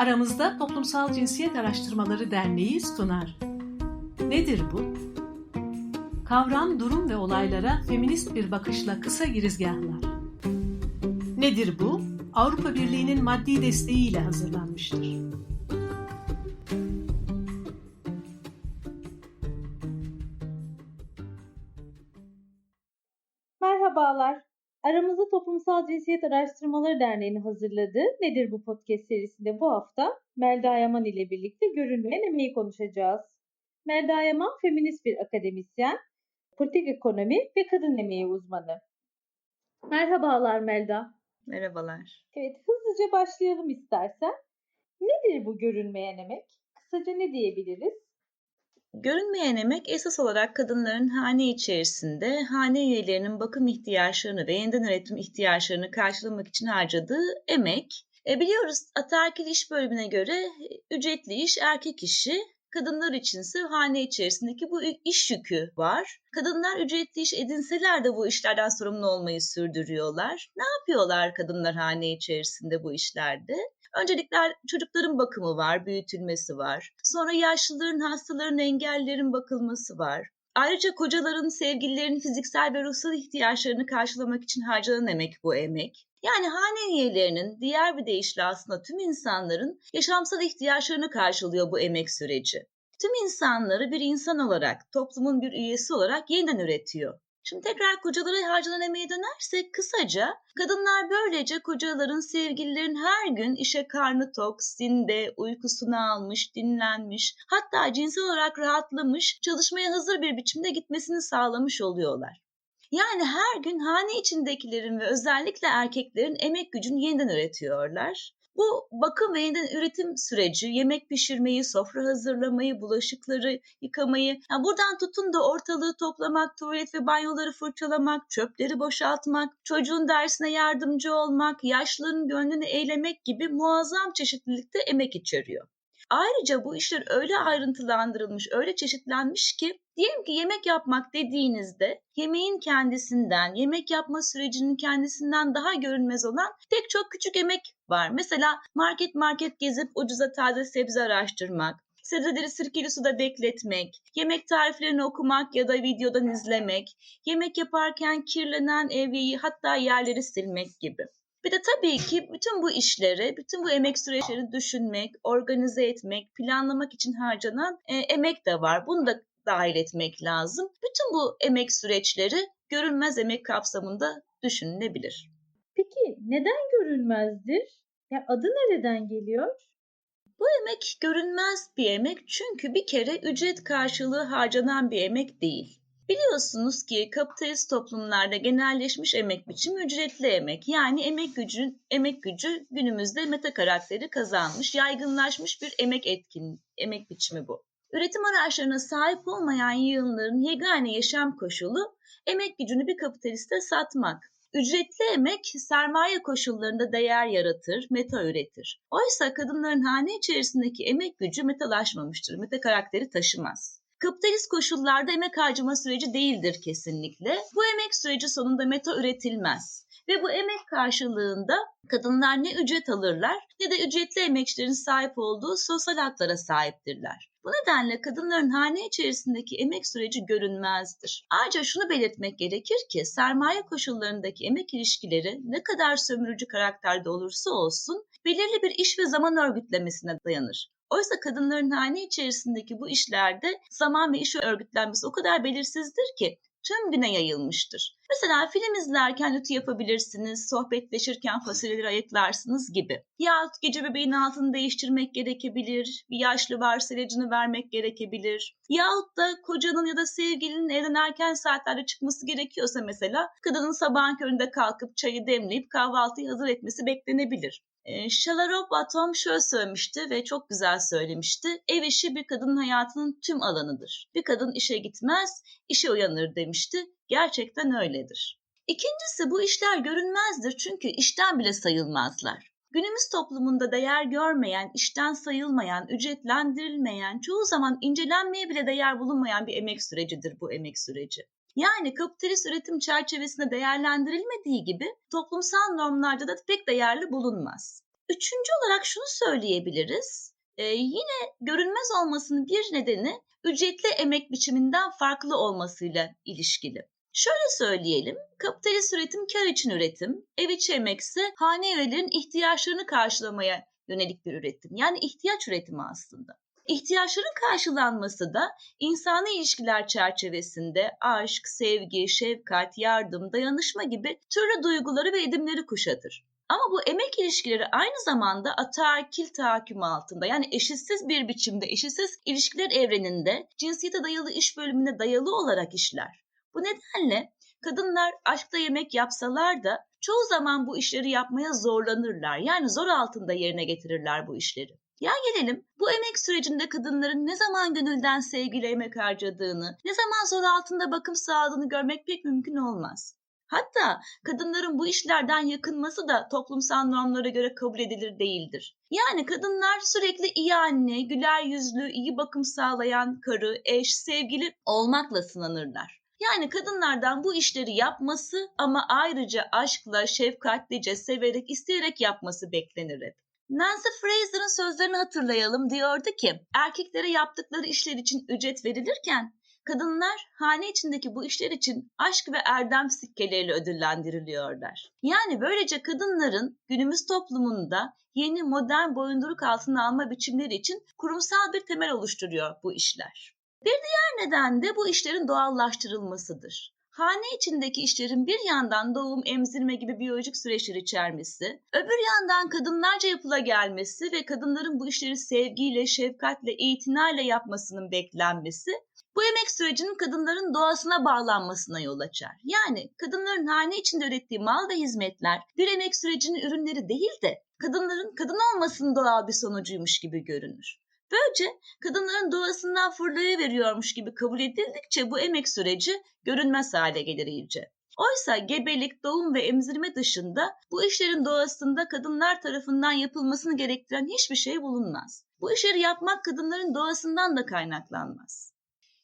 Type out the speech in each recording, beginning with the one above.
Aramızda Toplumsal Cinsiyet Araştırmaları Derneği sunar. Nedir bu? Kavram, durum ve olaylara feminist bir bakışla kısa girizgahlar. Nedir bu? Avrupa Birliği'nin maddi desteğiyle hazırlanmıştır. Toplumsal Cinsiyet Araştırmaları Derneği'nin hazırladığı Nedir Bu Podcast serisinde bu hafta Melda Yaman ile birlikte görünmeyen emeği konuşacağız. Melda Yaman feminist bir akademisyen, politik ekonomi ve kadın emeği uzmanı. Merhabalar Melda. Merhabalar. Evet hızlıca başlayalım istersen. Nedir bu görünmeyen emek? Kısaca ne diyebiliriz? Görünmeyen emek esas olarak kadınların hane içerisinde hane üyelerinin bakım ihtiyaçlarını ve yeniden üretim ihtiyaçlarını karşılamak için harcadığı emek. E biliyoruz ataerkil iş bölümüne göre ücretli iş erkek işi, kadınlar içinse hane içerisindeki bu iş yükü var. Kadınlar ücretli iş edinseler de bu işlerden sorumlu olmayı sürdürüyorlar. Ne yapıyorlar kadınlar hane içerisinde bu işlerde? Öncelikle çocukların bakımı var, büyütülmesi var. Sonra yaşlıların, hastaların, engellerin bakılması var. Ayrıca kocaların, sevgililerin fiziksel ve ruhsal ihtiyaçlarını karşılamak için harcanan emek bu emek. Yani hane üyelerinin diğer bir deyişle aslında tüm insanların yaşamsal ihtiyaçlarını karşılıyor bu emek süreci. Tüm insanları bir insan olarak, toplumun bir üyesi olarak yeniden üretiyor. Şimdi tekrar kocalara harcanan emeğe dönersek kısaca kadınlar böylece kocaların, sevgililerin her gün işe karnı tok, zinde, uykusunu almış, dinlenmiş, hatta cinsel olarak rahatlamış, çalışmaya hazır bir biçimde gitmesini sağlamış oluyorlar. Yani her gün hane içindekilerin ve özellikle erkeklerin emek gücünü yeniden üretiyorlar. Bu bakım ve yeniden üretim süreci, yemek pişirmeyi, sofra hazırlamayı, bulaşıkları yıkamayı, yani buradan tutun da ortalığı toplamak, tuvalet ve banyoları fırçalamak, çöpleri boşaltmak, çocuğun dersine yardımcı olmak, yaşlıların gönlünü eğlemek gibi muazzam çeşitlilikte emek içeriyor. Ayrıca bu işler öyle ayrıntılandırılmış, öyle çeşitlenmiş ki diyelim ki yemek yapmak dediğinizde yemeğin kendisinden, yemek yapma sürecinin kendisinden daha görünmez olan pek çok küçük emek var. Mesela market market gezip ucuza taze sebze araştırmak, sebzeleri sirkeli suda bekletmek, yemek tariflerini okumak ya da videodan izlemek, yemek yaparken kirlenen evyeyi hatta yerleri silmek gibi. Bir de tabii ki bütün bu işleri, bütün bu emek süreçlerini düşünmek, organize etmek, planlamak için harcanan e, emek de var. Bunu da dahil etmek lazım. Bütün bu emek süreçleri görünmez emek kapsamında düşünülebilir. Peki neden görünmezdir? Ya adı nereden geliyor? Bu emek görünmez bir emek çünkü bir kere ücret karşılığı harcanan bir emek değil. Biliyorsunuz ki kapitalist toplumlarda genelleşmiş emek biçimi ücretli emek. Yani emek gücü, emek gücü günümüzde meta karakteri kazanmış, yaygınlaşmış bir emek etkin, emek biçimi bu. Üretim araçlarına sahip olmayan yığınların yegane yaşam koşulu emek gücünü bir kapitaliste satmak. Ücretli emek sermaye koşullarında değer yaratır, meta üretir. Oysa kadınların hane içerisindeki emek gücü metalaşmamıştır, meta karakteri taşımaz. Kapitalist koşullarda emek harcama süreci değildir kesinlikle. Bu emek süreci sonunda meta üretilmez. Ve bu emek karşılığında kadınlar ne ücret alırlar ne de ücretli emekçilerin sahip olduğu sosyal haklara sahiptirler. Bu nedenle kadınların hane içerisindeki emek süreci görünmezdir. Ayrıca şunu belirtmek gerekir ki sermaye koşullarındaki emek ilişkileri ne kadar sömürücü karakterde olursa olsun belirli bir iş ve zaman örgütlemesine dayanır. Oysa kadınların hane içerisindeki bu işlerde zaman ve iş örgütlenmesi o kadar belirsizdir ki tüm güne yayılmıştır. Mesela film izlerken ütü yapabilirsiniz, sohbetleşirken fasulyeleri ayıklarsınız gibi. Yahut gece bebeğin altını değiştirmek gerekebilir, bir yaşlı varsa ilacını vermek gerekebilir. Yahut da kocanın ya da sevgilinin evden erken saatlerde çıkması gerekiyorsa mesela kadının sabahın köründe kalkıp çayı demleyip kahvaltıyı hazır etmesi beklenebilir. Shalarov Atom şöyle söylemişti ve çok güzel söylemişti. Ev işi bir kadının hayatının tüm alanıdır. Bir kadın işe gitmez, işe uyanır demişti. Gerçekten öyledir. İkincisi bu işler görünmezdir çünkü işten bile sayılmazlar. Günümüz toplumunda değer görmeyen, işten sayılmayan, ücretlendirilmeyen, çoğu zaman incelenmeye bile değer bulunmayan bir emek sürecidir bu emek süreci. Yani kapitalist üretim çerçevesinde değerlendirilmediği gibi toplumsal normlarda da pek değerli bulunmaz. Üçüncü olarak şunu söyleyebiliriz. Ee, yine görünmez olmasının bir nedeni ücretli emek biçiminden farklı olmasıyla ilişkili. Şöyle söyleyelim, kapitalist üretim kar için üretim, ev içi emek ise hane üyelerinin ihtiyaçlarını karşılamaya yönelik bir üretim. Yani ihtiyaç üretimi aslında. İhtiyaçların karşılanması da insani ilişkiler çerçevesinde aşk, sevgi, şefkat, yardım, dayanışma gibi türlü duyguları ve edimleri kuşatır. Ama bu emek ilişkileri aynı zamanda ataerkil tahakküm altında yani eşitsiz bir biçimde, eşitsiz ilişkiler evreninde cinsiyete dayalı iş bölümüne dayalı olarak işler. Bu nedenle kadınlar aşkta yemek yapsalar da çoğu zaman bu işleri yapmaya zorlanırlar. Yani zor altında yerine getirirler bu işleri. Ya gelelim bu emek sürecinde kadınların ne zaman gönülden sevgiyle emek harcadığını, ne zaman zor altında bakım sağladığını görmek pek mümkün olmaz. Hatta kadınların bu işlerden yakınması da toplumsal normlara göre kabul edilir değildir. Yani kadınlar sürekli iyi anne, güler yüzlü, iyi bakım sağlayan karı, eş, sevgili olmakla sınanırlar. Yani kadınlardan bu işleri yapması ama ayrıca aşkla, şefkatlice, severek, isteyerek yapması beklenir hep. Nancy Fraser'ın sözlerini hatırlayalım diyordu ki erkeklere yaptıkları işler için ücret verilirken kadınlar hane içindeki bu işler için aşk ve erdem sikkeleriyle ödüllendiriliyorlar. Yani böylece kadınların günümüz toplumunda yeni modern boyunduruk altına alma biçimleri için kurumsal bir temel oluşturuyor bu işler. Bir diğer neden de bu işlerin doğallaştırılmasıdır hane içindeki işlerin bir yandan doğum, emzirme gibi biyolojik süreçler içermesi, öbür yandan kadınlarca yapıla gelmesi ve kadınların bu işleri sevgiyle, şefkatle, itinayla yapmasının beklenmesi bu emek sürecinin kadınların doğasına bağlanmasına yol açar. Yani kadınların hane içinde ürettiği mal ve hizmetler bir emek sürecinin ürünleri değil de kadınların kadın olmasının doğal bir sonucuymuş gibi görünür. Böylece kadınların doğasından veriyormuş gibi kabul edildikçe bu emek süreci görünmez hale gelir iyice. Oysa gebelik, doğum ve emzirme dışında bu işlerin doğasında kadınlar tarafından yapılmasını gerektiren hiçbir şey bulunmaz. Bu işleri yapmak kadınların doğasından da kaynaklanmaz.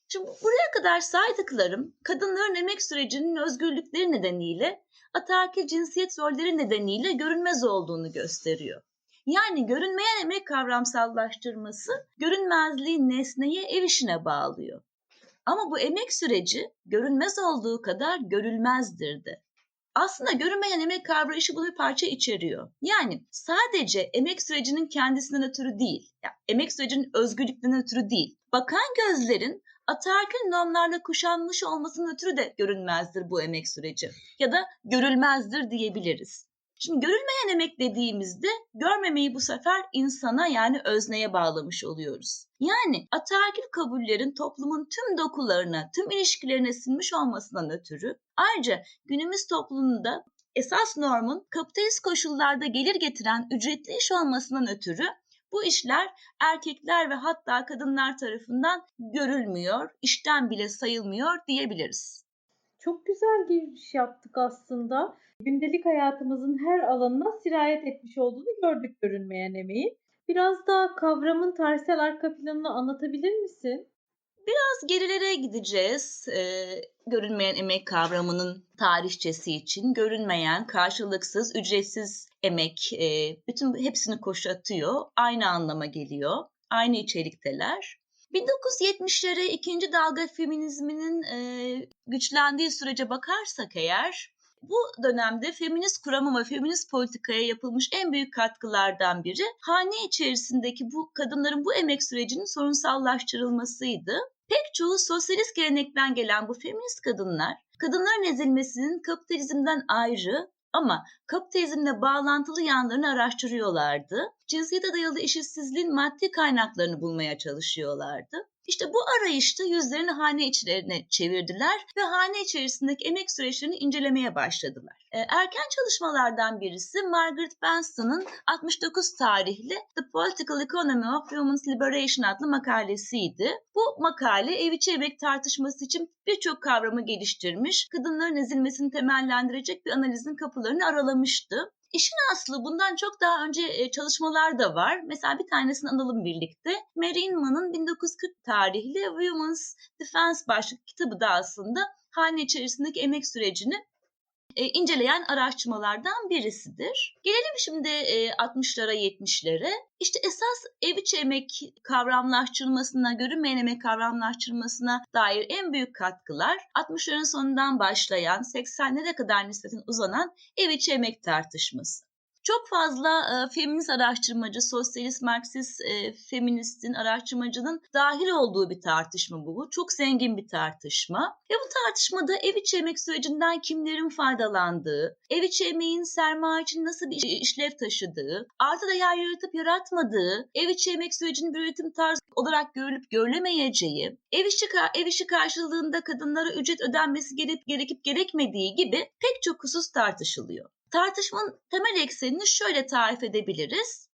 Şimdi buraya kadar saydıklarım kadınların emek sürecinin özgürlükleri nedeniyle ataerkil cinsiyet rolleri nedeniyle görünmez olduğunu gösteriyor. Yani görünmeyen emek kavramsallaştırması görünmezliği nesneye ev işine bağlıyor. Ama bu emek süreci görünmez olduğu kadar görülmezdir de. Aslında görünmeyen emek kavrayışı bunu bir parça içeriyor. Yani sadece emek sürecinin kendisinden ötürü değil, yani emek sürecinin özgürlüklerinden ötürü değil, bakan gözlerin ataerkil normlarla kuşanmış olmasının ötürü de görünmezdir bu emek süreci. Ya da görülmezdir diyebiliriz. Şimdi görülmeyen emek dediğimizde görmemeyi bu sefer insana yani özneye bağlamış oluyoruz. Yani ataerkil kabullerin toplumun tüm dokularına, tüm ilişkilerine sinmiş olmasından ötürü ayrıca günümüz toplumunda esas normun kapitalist koşullarda gelir getiren ücretli iş olmasından ötürü bu işler erkekler ve hatta kadınlar tarafından görülmüyor, işten bile sayılmıyor diyebiliriz. Çok güzel giriş yaptık aslında. Gündelik hayatımızın her alanına sirayet etmiş olduğunu gördük görünmeyen emeği. Biraz daha kavramın tarihsel arka planını anlatabilir misin? Biraz gerilere gideceğiz. Ee, görünmeyen emek kavramının tarihçesi için görünmeyen, karşılıksız, ücretsiz emek e, bütün hepsini koşatıyor. Aynı anlama geliyor. Aynı içerikteler. 1970'lere ikinci dalga feminizminin e, güçlendiği sürece bakarsak eğer bu dönemde feminist kurama ve feminist politikaya yapılmış en büyük katkılardan biri hane içerisindeki bu kadınların bu emek sürecinin sorunsallaştırılmasıydı. Pek çoğu sosyalist gelenekten gelen bu feminist kadınlar kadınların ezilmesinin kapitalizmden ayrı ama kapitalizmle bağlantılı yanlarını araştırıyorlardı. Cinsiyete dayalı eşitsizliğin maddi kaynaklarını bulmaya çalışıyorlardı. İşte bu arayışta yüzlerini hane içlerine çevirdiler ve hane içerisindeki emek süreçlerini incelemeye başladılar. Ee, erken çalışmalardan birisi Margaret Benson'ın 69 tarihli The Political Economy of Women's Liberation adlı makalesiydi. Bu makale ev içi emek tartışması için birçok kavramı geliştirmiş, kadınların ezilmesini temellendirecek bir analizin kapılarını aralamıştı. İşin aslı bundan çok daha önce e, çalışmalar da var. Mesela bir tanesini analım birlikte. Mary Inman'ın 1940 tarihli Women's Defense başlıklı kitabı da aslında hane içerisindeki emek sürecini e, inceleyen araştırmalardan birisidir. Gelelim şimdi e, 60'lara 70'lere. İşte esas ev içi emek kavramlaştırmasına, görünmeyen emek kavramlaştırmasına dair en büyük katkılar 60'ların sonundan başlayan 80'lere kadar nispeten uzanan ev içi emek tartışması. Çok fazla e, feminist araştırmacı, sosyalist, marksist e, feministin, araştırmacının dahil olduğu bir tartışma bu. Çok zengin bir tartışma. Ve bu tartışmada ev içi emek sürecinden kimlerin faydalandığı, ev içi emeğin sermaye için nasıl bir işlev taşıdığı, artı değer yaratıp yaratmadığı, ev içi emek sürecinin bir üretim tarzı olarak görülüp görülemeyeceği, ev işi, ev işi karşılığında kadınlara ücret ödenmesi gerek, gerekip gerekmediği gibi pek çok husus tartışılıyor. Tartışmanın temel eksenini şöyle tarif edebiliriz.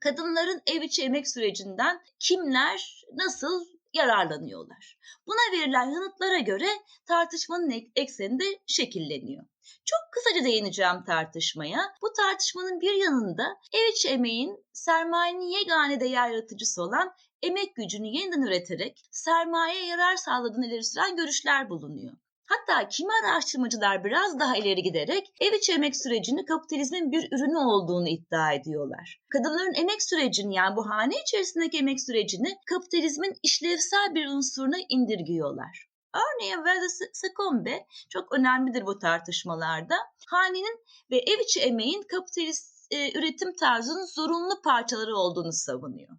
Kadınların ev içi emek sürecinden kimler nasıl yararlanıyorlar? Buna verilen yanıtlara göre tartışmanın ekseni de şekilleniyor. Çok kısaca değineceğim tartışmaya. Bu tartışmanın bir yanında ev içi emeğin sermayenin yegane değer yaratıcısı olan emek gücünü yeniden üreterek sermayeye yarar sağladığını ileri süren görüşler bulunuyor. Hatta kimi araştırmacılar biraz daha ileri giderek ev içi emek sürecini kapitalizmin bir ürünü olduğunu iddia ediyorlar. Kadınların emek sürecini yani bu hane içerisindeki emek sürecini kapitalizmin işlevsel bir unsuruna indirgiyorlar. Örneğin Verde Sekombe çok önemlidir bu tartışmalarda. Hanenin ve ev içi emeğin kapitalist e, üretim tarzının zorunlu parçaları olduğunu savunuyor.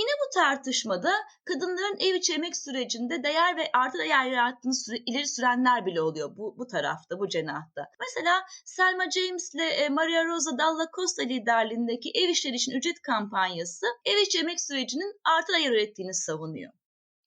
Yine bu tartışmada kadınların ev içi emek sürecinde değer ve artı değer yarattığını süre, ileri sürenler bile oluyor bu, bu tarafta, bu cenahta. Mesela Selma James ile e, Maria Rosa Dalla Costa liderliğindeki ev işleri için ücret kampanyası ev içi emek sürecinin artı değer ürettiğini savunuyor.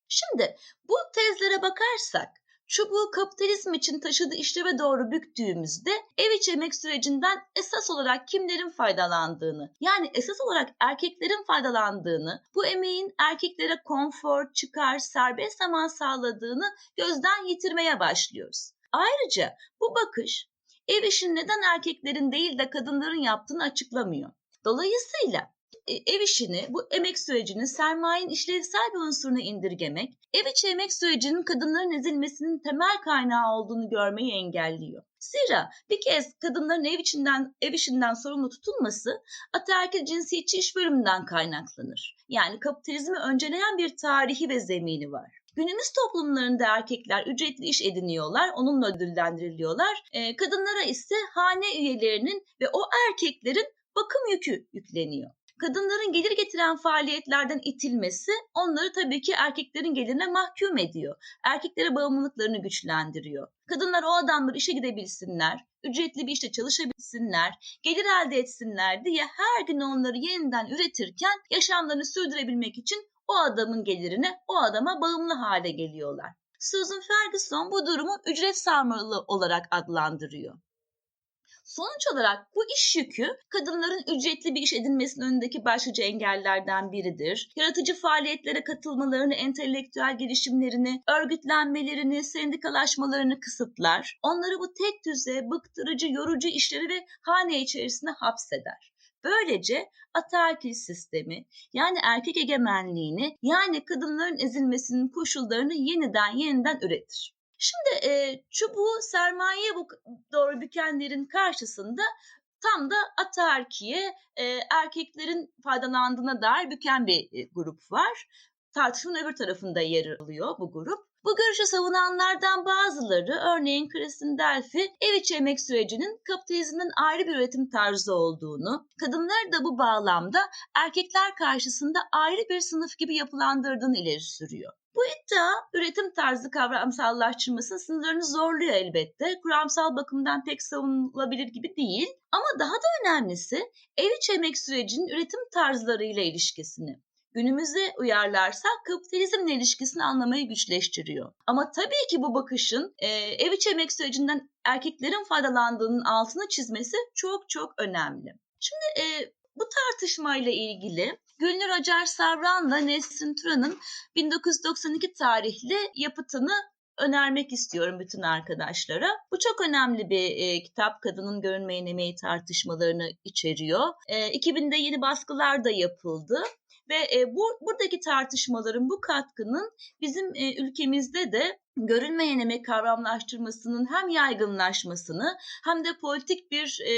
Şimdi bu tezlere bakarsak çubuğu kapitalizm için taşıdığı işleve doğru büktüğümüzde ev içi emek sürecinden esas olarak kimlerin faydalandığını yani esas olarak erkeklerin faydalandığını, bu emeğin erkeklere konfor, çıkar, serbest zaman sağladığını gözden yitirmeye başlıyoruz. Ayrıca bu bakış ev işini neden erkeklerin değil de kadınların yaptığını açıklamıyor. Dolayısıyla ev işini, bu emek sürecini sermayenin işlevsel bir unsuruna indirgemek, ev içi emek sürecinin kadınların ezilmesinin temel kaynağı olduğunu görmeyi engelliyor. Zira bir kez kadınların ev içinden ev işinden sorumlu tutulması ataerkil cinsiyetçi iş bölümünden kaynaklanır. Yani kapitalizmi önceleyen bir tarihi ve zemini var. Günümüz toplumlarında erkekler ücretli iş ediniyorlar, onunla ödüllendiriliyorlar. E, kadınlara ise hane üyelerinin ve o erkeklerin bakım yükü yükleniyor kadınların gelir getiren faaliyetlerden itilmesi onları tabii ki erkeklerin gelirine mahkum ediyor. Erkeklere bağımlılıklarını güçlendiriyor. Kadınlar o adamlar işe gidebilsinler, ücretli bir işte çalışabilsinler, gelir elde etsinler diye her gün onları yeniden üretirken yaşamlarını sürdürebilmek için o adamın gelirine, o adama bağımlı hale geliyorlar. Susan Ferguson bu durumu ücret sarmalı olarak adlandırıyor. Sonuç olarak bu iş yükü kadınların ücretli bir iş edinmesinin önündeki başlıca engellerden biridir. Yaratıcı faaliyetlere katılmalarını, entelektüel gelişimlerini, örgütlenmelerini, sendikalaşmalarını kısıtlar. Onları bu tek düze, bıktırıcı, yorucu işleri ve hane içerisine hapseder. Böylece ataerkil sistemi yani erkek egemenliğini yani kadınların ezilmesinin koşullarını yeniden yeniden üretir. Şimdi e, çubuğu sermayeye doğru bükenlerin karşısında tam da ataerkiye e, erkeklerin faydalandığına dair büken bir e, grup var. Tartışmanın öbür tarafında yer alıyor bu grup. Bu görüşü savunanlardan bazıları örneğin Kristin Delphi ev içi emek sürecinin kapitalizmin ayrı bir üretim tarzı olduğunu, kadınları da bu bağlamda erkekler karşısında ayrı bir sınıf gibi yapılandırdığını ileri sürüyor. Bu iddia üretim tarzı kavramsallaştırmasının sınırlarını zorluyor elbette. Kuramsal bakımdan pek savunulabilir gibi değil. Ama daha da önemlisi ev içi emek sürecinin üretim tarzlarıyla ilişkisini günümüze uyarlarsak kapitalizmle ilişkisini anlamayı güçleştiriyor. Ama tabii ki bu bakışın e, ev içi emek sürecinden erkeklerin faydalandığının altını çizmesi çok çok önemli. Şimdi e, bu tartışmayla ilgili Gülnur Acar Savran'la Nesrin Turan'ın 1992 tarihli yapıtını önermek istiyorum bütün arkadaşlara. Bu çok önemli bir e, kitap kadının görünmeyen emeği tartışmalarını içeriyor. E, 2000'de yeni baskılar da yapıldı ve e, bu buradaki tartışmaların bu katkının bizim e, ülkemizde de görünmeyen emek kavramlaştırmasının hem yaygınlaşmasını hem de politik bir e,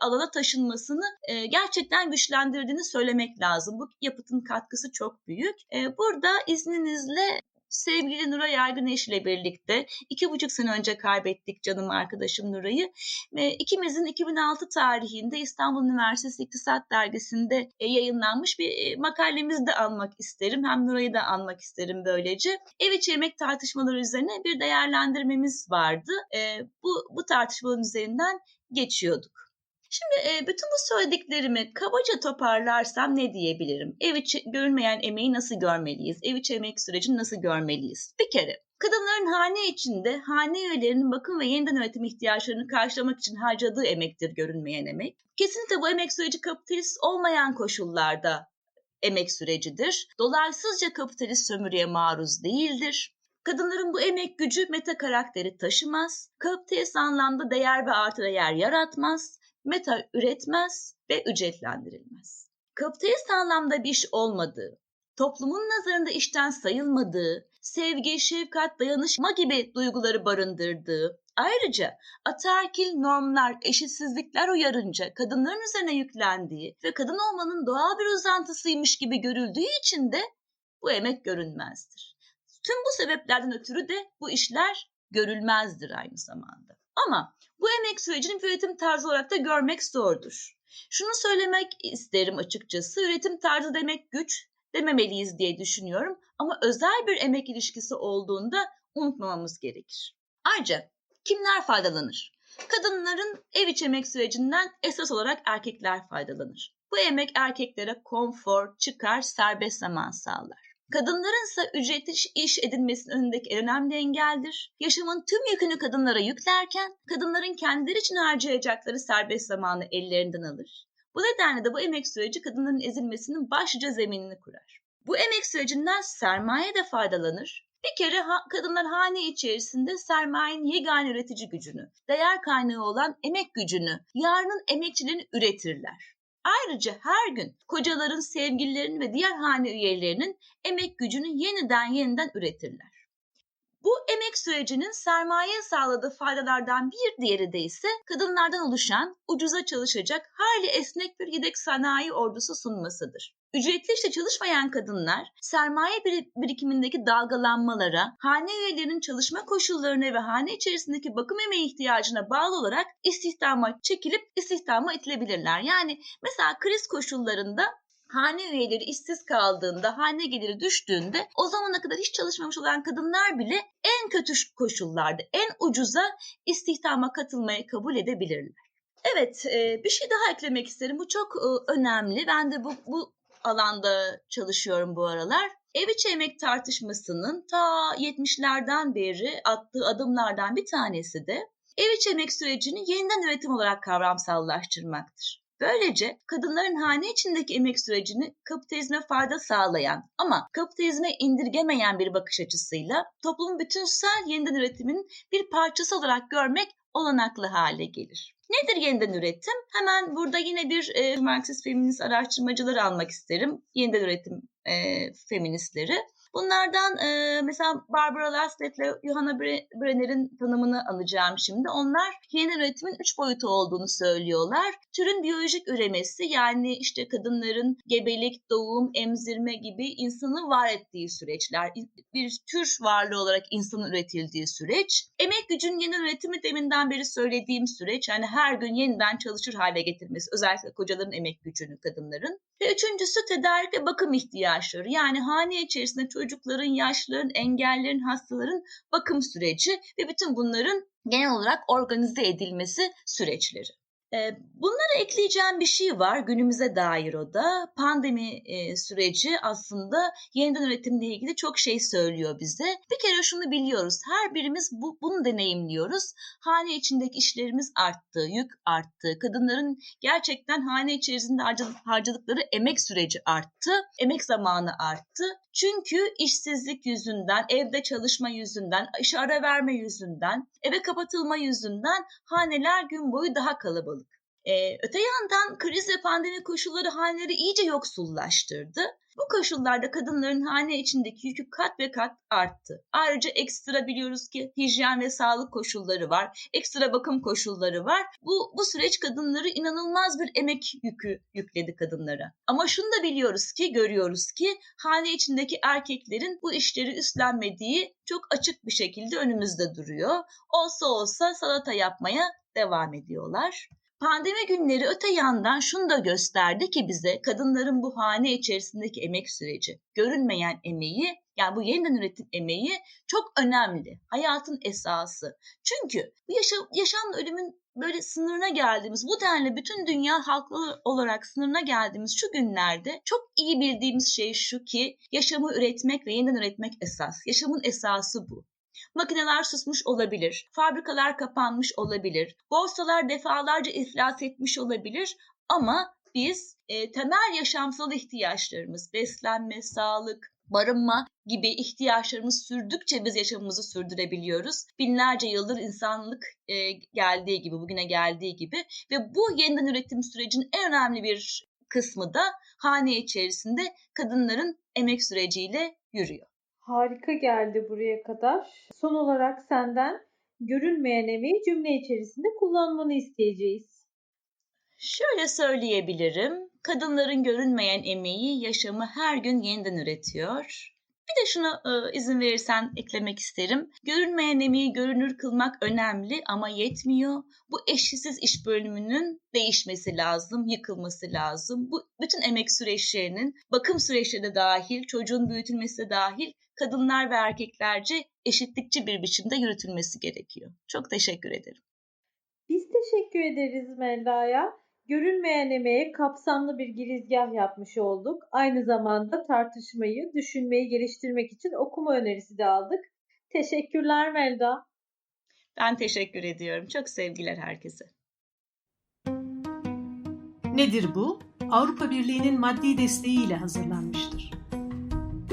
alana taşınmasını e, gerçekten güçlendirdiğini söylemek lazım. Bu yapıtın katkısı çok büyük. E, burada izninizle sevgili Nuray Yargıneş ile birlikte iki buçuk sene önce kaybettik canım arkadaşım Nuray'ı. Ve ikimizin 2006 tarihinde İstanbul Üniversitesi İktisat Dergisi'nde e, yayınlanmış bir e, makalemizi de almak isterim. Hem Nuray'ı da almak isterim böylece. Ev içi yemek tartışmaları üzerine bir değerlendirmemiz vardı. E, bu, bu tartışmaların üzerinden geçiyorduk. Şimdi e, bütün bu söylediklerimi kabaca toparlarsam ne diyebilirim? Ev içi görünmeyen emeği nasıl görmeliyiz? Ev içi emek sürecini nasıl görmeliyiz? Bir kere kadınların hane içinde hane üyelerinin bakım ve yeniden üretim ihtiyaçlarını karşılamak için harcadığı emektir görünmeyen emek. Kesinlikle bu emek süreci kapitalist olmayan koşullarda emek sürecidir. Dolaysızca kapitalist sömürüye maruz değildir. Kadınların bu emek gücü meta karakteri taşımaz, kapitalist anlamda değer ve artı değer yaratmaz, meta üretmez ve ücretlendirilmez. Kapitalist anlamda bir iş olmadığı, toplumun nazarında işten sayılmadığı, sevgi, şefkat, dayanışma gibi duyguları barındırdığı, ayrıca ataerkil normlar, eşitsizlikler uyarınca kadınların üzerine yüklendiği ve kadın olmanın doğal bir uzantısıymış gibi görüldüğü için de bu emek görünmezdir. Tüm bu sebeplerden ötürü de bu işler görülmezdir aynı zamanda. Ama bu emek sürecini bir üretim tarzı olarak da görmek zordur. Şunu söylemek isterim açıkçası, üretim tarzı demek güç dememeliyiz diye düşünüyorum ama özel bir emek ilişkisi olduğunda unutmamamız gerekir. Ayrıca kimler faydalanır? Kadınların ev içi emek sürecinden esas olarak erkekler faydalanır. Bu emek erkeklere konfor, çıkar, serbest zaman sağlar. Kadınların ise ücretli iş edinmesinin önündeki önemli engeldir. Yaşamın tüm yükünü kadınlara yüklerken kadınların kendileri için harcayacakları serbest zamanı ellerinden alır. Bu nedenle de bu emek süreci kadınların ezilmesinin başlıca zeminini kurar. Bu emek sürecinden sermaye de faydalanır. Bir kere ha, kadınlar hane içerisinde sermayenin yegane üretici gücünü, değer kaynağı olan emek gücünü, yarının emekçilerini üretirler. Ayrıca her gün kocaların, sevgililerin ve diğer hane üyelerinin emek gücünü yeniden yeniden üretirler. Bu emek sürecinin sermaye sağladığı faydalardan bir diğeri de ise kadınlardan oluşan ucuza çalışacak hali esnek bir yedek sanayi ordusu sunmasıdır. Ücretli işte çalışmayan kadınlar sermaye birikimindeki dalgalanmalara, hane üyelerinin çalışma koşullarına ve hane içerisindeki bakım emeği ihtiyacına bağlı olarak istihdama çekilip istihdama itilebilirler. Yani mesela kriz koşullarında hane üyeleri işsiz kaldığında, hane geliri düştüğünde o zamana kadar hiç çalışmamış olan kadınlar bile en kötü koşullarda, en ucuza istihdama katılmayı kabul edebilirler. Evet, bir şey daha eklemek isterim. Bu çok önemli. Ben de bu, bu alanda çalışıyorum bu aralar. Ev içi emek tartışmasının ta 70'lerden beri attığı adımlardan bir tanesi de ev içi emek sürecini yeniden üretim olarak kavramsallaştırmaktır. Böylece kadınların hane içindeki emek sürecini kapitalizme fayda sağlayan ama kapitalizme indirgemeyen bir bakış açısıyla toplumun bütünsel yeniden üretimin bir parçası olarak görmek olanaklı hale gelir. Nedir yeniden üretim? Hemen burada yine bir e, Marksist feminist araştırmacıları almak isterim. Yeniden üretim e, feministleri. Bunlardan e, mesela Barbara Laslet ile Johanna Brenner'in tanımını alacağım şimdi. Onlar yeni üretimin üç boyutu olduğunu söylüyorlar. Türün biyolojik üremesi yani işte kadınların gebelik, doğum, emzirme gibi insanı var ettiği süreçler. Bir tür varlığı olarak insanın üretildiği süreç. Emek gücünün yeni üretimi deminden beri söylediğim süreç. Yani her gün yeniden çalışır hale getirmesi. Özellikle kocaların emek gücünü kadınların. Ve üçüncüsü tedarik ve bakım ihtiyaçları. Yani hane içerisinde çocukların, yaşlıların, engellerin, hastaların bakım süreci ve bütün bunların genel olarak organize edilmesi süreçleri. Bunlara ekleyeceğim bir şey var günümüze dair o da. Pandemi süreci aslında yeniden üretimle ilgili çok şey söylüyor bize. Bir kere şunu biliyoruz. Her birimiz bu, bunu deneyimliyoruz. Hane içindeki işlerimiz arttı, yük arttı. Kadınların gerçekten hane içerisinde harcadıkları emek süreci arttı. Emek zamanı arttı. Çünkü işsizlik yüzünden, evde çalışma yüzünden, iş ara verme yüzünden, eve kapatılma yüzünden haneler gün boyu daha kalabalık. Ee, öte yandan kriz ve pandemi koşulları haneleri iyice yoksullaştırdı. Bu koşullarda kadınların hane içindeki yükü kat ve kat arttı. Ayrıca ekstra biliyoruz ki hijyen ve sağlık koşulları var, ekstra bakım koşulları var. Bu, bu süreç kadınları inanılmaz bir emek yükü yükledi kadınlara. Ama şunu da biliyoruz ki, görüyoruz ki hane içindeki erkeklerin bu işleri üstlenmediği çok açık bir şekilde önümüzde duruyor. Olsa olsa salata yapmaya devam ediyorlar. Pandemi günleri öte yandan şunu da gösterdi ki bize kadınların bu hane içerisindeki emek süreci, görünmeyen emeği, yani bu yeniden üretim emeği çok önemli. Hayatın esası. Çünkü bu yaşam, yaşamla ölümün böyle sınırına geldiğimiz, bu denli bütün dünya halkları olarak sınırına geldiğimiz şu günlerde çok iyi bildiğimiz şey şu ki yaşamı üretmek ve yeniden üretmek esas. Yaşamın esası bu. Makineler susmuş olabilir, fabrikalar kapanmış olabilir, borsalar defalarca iflas etmiş olabilir ama biz e, temel yaşamsal ihtiyaçlarımız, beslenme, sağlık, barınma gibi ihtiyaçlarımız sürdükçe biz yaşamımızı sürdürebiliyoruz. Binlerce yıldır insanlık e, geldiği gibi, bugüne geldiği gibi ve bu yeniden üretim sürecinin en önemli bir kısmı da hane içerisinde kadınların emek süreciyle yürüyor. Harika geldi buraya kadar. Son olarak senden görünmeyen emeği cümle içerisinde kullanmanı isteyeceğiz. Şöyle söyleyebilirim. Kadınların görünmeyen emeği yaşamı her gün yeniden üretiyor. Bir de şuna e, izin verirsen eklemek isterim. Görünmeyen emeği görünür kılmak önemli ama yetmiyor. Bu eşsiz iş bölümünün değişmesi lazım, yıkılması lazım. Bu bütün emek süreçlerinin, bakım süreçleri de dahil, çocuğun büyütülmesi de dahil kadınlar ve erkeklerce eşitlikçi bir biçimde yürütülmesi gerekiyor. Çok teşekkür ederim. Biz teşekkür ederiz Melda'ya. Görünmeyen emeğe kapsamlı bir girizgah yapmış olduk. Aynı zamanda tartışmayı, düşünmeyi geliştirmek için okuma önerisi de aldık. Teşekkürler Melda. Ben teşekkür ediyorum. Çok sevgiler herkese. Nedir bu? Avrupa Birliği'nin maddi desteğiyle hazırlanmıştır.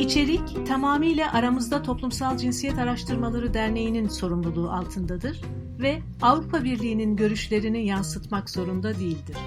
İçerik tamamıyla Aramızda Toplumsal Cinsiyet Araştırmaları Derneği'nin sorumluluğu altındadır ve Avrupa Birliği'nin görüşlerini yansıtmak zorunda değildir.